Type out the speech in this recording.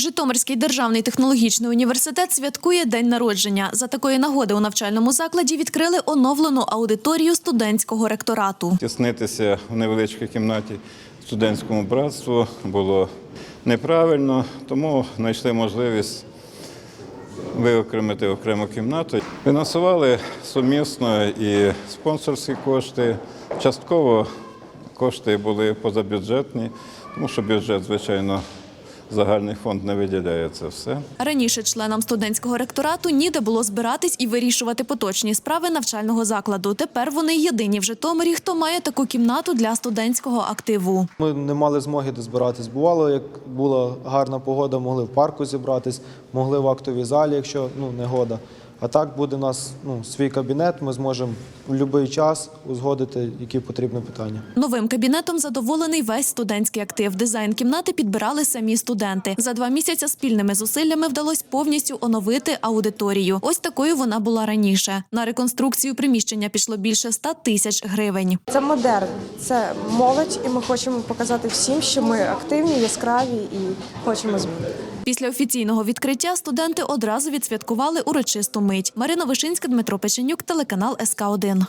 Житомирський державний технологічний університет святкує день народження. За такої нагоди у навчальному закладі відкрили оновлену аудиторію студентського ректорату. Тіснитися в невеличкій кімнаті студентському братству було неправильно, тому знайшли можливість виокремити окрему кімнату. Фінансували сумісно і спонсорські кошти. Частково кошти були позабюджетні, тому що бюджет, звичайно, загальний фонд не виділяє це все. Раніше членам студентського ректорату ніде було збиратись і вирішувати поточні справи навчального закладу. Тепер вони єдині в Житомирі, хто має таку кімнату для студентського активу. Ми не мали змоги де збиратись. Бувало, як була гарна погода, могли в парку зібратись, могли в актовій залі, якщо ну, негода. А так буде у нас ну, свій кабінет, ми зможемо в будь-який час узгодити, які потрібні питання. Новим кабінетом задоволений весь студентський актив. Дизайн кімнати підбирали самі студенти. За два місяці спільними зусиллями вдалося повністю оновити аудиторію. Ось такою вона була раніше. На реконструкцію приміщення пішло більше 100 тисяч гривень. Це модерн, це молодь, і ми хочемо показати всім, що ми активні, яскраві і хочемо змін. Після офіційного відкриття студенти одразу відсвяткували урочисту мить. Марина Вишинська, Дмитро Печенюк, телеканал СК 1